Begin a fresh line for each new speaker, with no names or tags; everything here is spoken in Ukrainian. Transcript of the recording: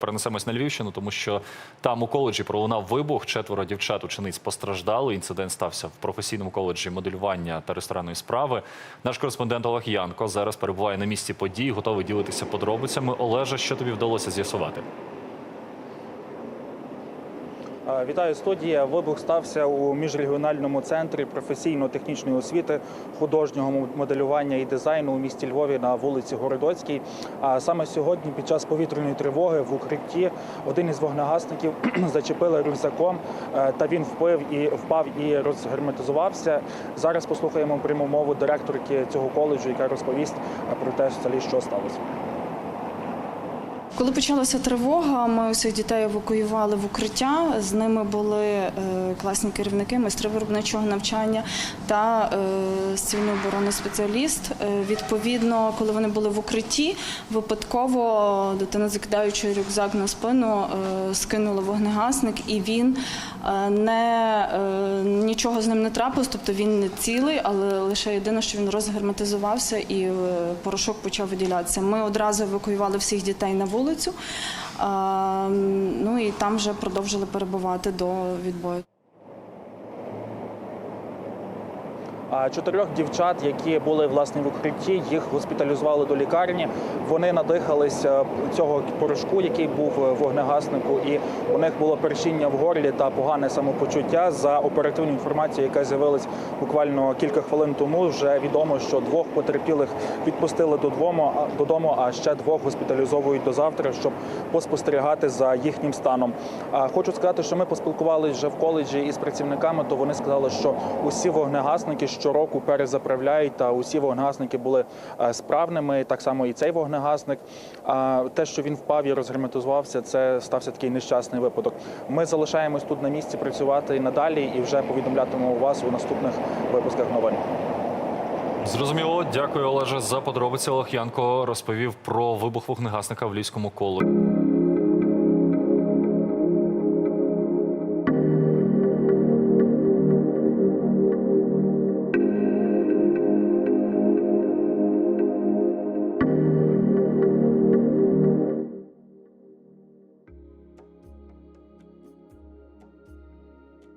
Перенесемось на Львівщину, тому що там у коледжі пролунав вибух. Четверо дівчат учениць постраждали. Інцидент стався в професійному коледжі моделювання та ресторанної справи. Наш кореспондент Олег Янко зараз перебуває на місці подій, готовий ділитися подробицями. Олеже, що тобі вдалося з'ясувати?
Вітаю студія. Вибух стався у міжрегіональному центрі професійно-технічної освіти, художнього моделювання і дизайну у місті Львові на вулиці Городоцькій. А саме сьогодні, під час повітряної тривоги в укритті, один із вогнегасників зачепили рюкзаком, е, та він впив і впав і розгерметизувався. Зараз послухаємо пряму мову директорки цього коледжу, яка розповість е, про те, що сталося.
Коли почалася тривога, ми усіх дітей евакуювали в укриття. З ними були е, класні керівники, майстри виробничого навчання та е, цивільної оборони спеціаліст. Е, відповідно, коли вони були в укритті, випадково дитина, закидаючи рюкзак на спину, е, скинула вогнегасник, і він е, не е, нічого з ним не трапилось, тобто він не цілий, але лише єдине, що він розгерметизувався і е, порошок почав виділятися. Ми одразу евакуювали всіх дітей на вулицю. Ну і там вже продовжили перебувати до відбою.
А Чотирьох дівчат, які були власне в укритті, їх госпіталізували до лікарні. Вони надихалися цього порошку, який був вогнегаснику, і у них було першіння в горлі та погане самопочуття. За оперативною інформацією, яка з'явилась буквально кілька хвилин тому, вже відомо, що двох потерпілих відпустили додому, додому, а ще двох госпіталізовують до завтра, щоб поспостерігати за їхнім станом. Хочу сказати, що ми поспілкувалися вже в коледжі із працівниками, то вони сказали, що усі вогнегасники щороку перезаправляють, та усі вогнегасники були е, справними. Так само і цей вогнегасник. А те, що він впав і розгерметизувався, це стався такий нещасний випадок. Ми залишаємось тут на місці працювати надалі, і вже повідомлятимемо вас у наступних випусках новин.
Зрозуміло, дякую, Олеже, за подробиці. Олег Янко розповів про вибух вогнегасника в Львівському коледжі.